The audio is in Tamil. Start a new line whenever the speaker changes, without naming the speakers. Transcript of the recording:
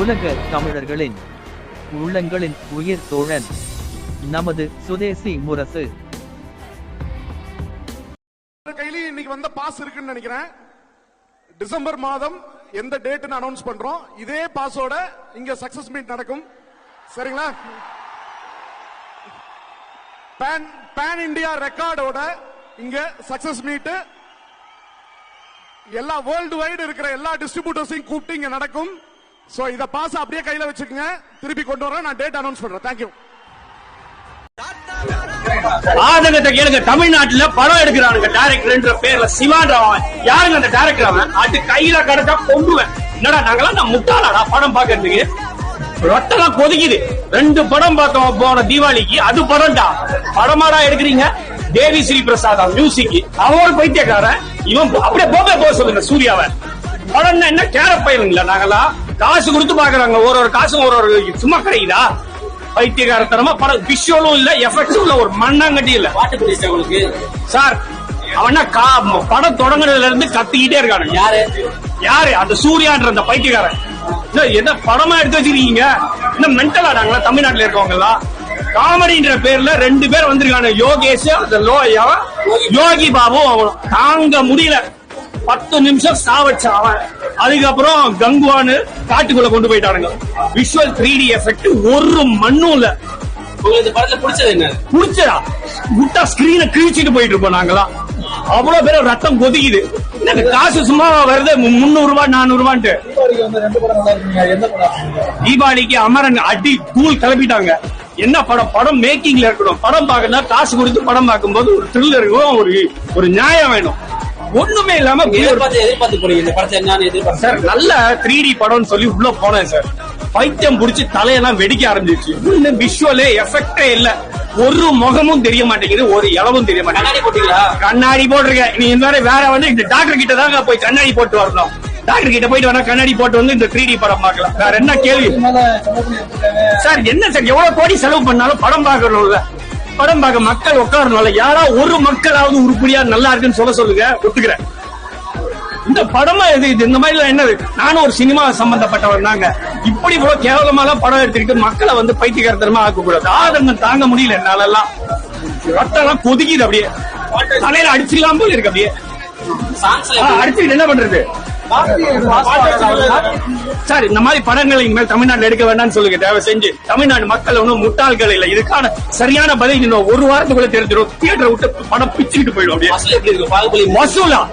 உலக தமிழர்களின் உள்ளங்களின் உயிர் தோழன் நமது சுதேசி முரசு.
கையிலயும் இன்னைக்கு வந்த பாஸ் இருக்குன்னு நினைக்கிறேன். டிசம்பர் மாதம் எந்த டேட்னு அனௌன்ஸ் பண்றோம். இதே பாஸோட இங்க சக்சஸ் மீட் நடக்கும். சரிங்களா? பேன் பேன் இந்தியா ரெக்கார்டோட இங்க சக்சஸ் மீட் எல்லா வேர்ல்டு வைடு இருக்கிற எல்லா டிஸ்ட்ரிபியூட்டர்ஸையும் கூப்பிட்டு இங்க நடக்கும். சோ இத பாஸ் அப்படியே கையில வச்சுக்கோங்க. திருப்பி கொண்டு வரேன். நான் டேட் அனௌன்ஸ் பண்றேன். தேங்க்யூ
ஆதங்கத்தை கேளுங்க. தமிழ்நாட்டுல படம் எடுக்கிறானுங்க டைரக்டர்ன்ற பேர்ல சிவான்ற அவன். யாருங்க அந்த டைரக்டர் அவன்? அது கையில கிடைச்சா கொண்டுவேன் என்னடா நாங்களாம் நான் முட்டாளாடா படம் பாக்குறதுக்கு ரத்தம் கொதிக்குது. ரெண்டு படம் பார்த்தோம் போன தீபாவளிக்கு. அது படம்டா. படமாடா எடுக்கிறீங்க? தேவி ஸ்ரீ பிரசாத் மியூசிக் அவன் பைத்தியக்காரன். இவன் அப்படியே போக போக சொல்லுங்க சூர்யாவை. படம்னா என்ன? கேர பயிலுங்களா நாங்களாம் காசு கொடுத்து பாக்குறாங்க ஒரு ஒரு காசும் ஒரு ஒரு சும்மா கிடைக்குதா? பைத்தியகாரத்தனமா படம் விஷுவலும் இல்ல எஃபெக்ட்ஸும் இல்ல ஒரு மண்ணாங்கட்டி இல்ல.
பாட்டு பிடிச்ச உங்களுக்கு?
சார் அவனா கா படம் தொடங்குறதுல இருந்து கத்திக்கிட்டே இருக்கானு.
யாரு?
யாரு? அந்த சூர்யான்ற அந்த பைத்தியக்காரன். என்ன, படமா எடுத்து வச்சிருக்கீங்க? என்ன மென்டல் ஆனாங்களா தமிழ்நாட்டுல இருக்கவங்க எல்லாம் காமெடின்ற பேர்ல ரெண்டு பேர் வந்திருக்காங்க யோகேஷ் அந்த லோ அவன் யோகி பாபு அவன் தாங்க முடியல. பத்து நிமிஷம் சாவச்சான் அவன். அதுக்கப்புறம் கங்குவான்னு காட்டுக்குள்ள கொண்டு போயிட்டானுங்க. விஷுவல் த்ரீ டி எஃபெக்ட் ஒரு மண்ணும் இல்ல.
உங்களுக்கு படத்துல பிடிச்சது என்ன?
புடிச்சதா? விட்டா ஸ்கிரீனை கிழிச்சிட்டு போயிட்டு இருப்போம் நாங்களாம் அவ்வளவு பேர் ரத்தம் கொதிக்குது. எனக்கு காசு சும்மா வருது. முன்னூறு ரூபாய் நானூறு ரூபான்ட்டு தீபாவளிக்கு அமரன் அடி தூள் கிளப்பிட்டாங்க. என்ன படம்? படம் மேக்கிங்ல இருக்கணும். படம் பார்க்கணும் காசு கொடுத்து படம் பார்க்கும்போது ஒரு த்ரில் இருக்கும் ஒரு ஒரு நியாயம் வேணும். ஒண்ணுமே இல்லாம இப்படி ஒரு
எதிர்பார்த்து எதிர்பார்த்து போறீங்க. இந்த படத்தை என்னன்னு எதிர்பார்த்து.
சார் நல்ல த்ரீ டி படம்னு சொல்லி உள்ள போனேன் சார். பைத்தியம் புடிச்சு தலையெல்லாம் வெடிக்க ஆரம்பிச்சிச்சு. இன்னும் விஷுவலே எஃபெக்டே இல்ல. ஒரு முகமும் தெரிய மாட்டேங்குது ஒரு இளவும் தெரிய மாட்டேங்குது.
கண்ணாடி போட்டீங்களா?
கண்ணாடி போட்டிருக்கேன். நீ இந்த மாதிரி வேற வந்து இந்த டாக்டர் கிட்ட தாங்க போய் கண்ணாடி போட்டு வரணும். டாக்டர் கிட்ட போயிட்டு வேணா கண்ணாடி போட்டு வந்து இந்த த்ரீ டி படம் பார்க்கலாம். வேற என்ன கேள்வி? சார் என்ன சார்? எவ்வளவு கோடி செலவு பண்ணாலும் படம் பார்க்கணும்ல படம் பார்க்க மக்கள் உட்காரணும்ல. யாரா ஒரு மக்களாவது உருப்படியா நல்லா இருக்குன்னு சொல்ல சொல்லுங்க. ஒத்துக்கிறேன். இந்த படமா இது இது இந்த மாதிரி என்னது? நானும் ஒரு சினிமா சம்பந்தப்பட்டவன் தாங்க. இப்படி இவ்வளவு கேவலமாலாம் படம் எடுத்துக்கிட்டு மக்களை வந்து பைத்தியகாரத்தனமா ஆக்க கூடாது ஆதங்கம் தாங்க முடியல என்னால எல்லாம் ரத்தம் கொதிக்குது அப்படியே. தலையில அடிச்சிடலாம் போல இருக்கு அப்படியே. அடிச்சுக்கிட்டு என்ன பண்றது? சார் இந்த மாதிரி படங்கள் இனிமேல் தமிழ்நாட்டுல எடுக்க வேண்டாம்னு சொல்லுங்க. தயவு செஞ்சு. தமிழ்நாடு மக்கள் ஒன்றும் முட்டாள்கள் இல்லை. இதுக்கான சரியான பதில் இன்னும் ஒரு வாரத்துக்குள்ள தெரிஞ்சிடும். தியேட்டரை விட்டு படம் பிச்சுக்கிட்டு போயிடும் அப்படியே. வசூலா.